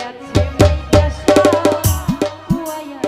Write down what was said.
আছে মাইয়া সব কুয়ায়া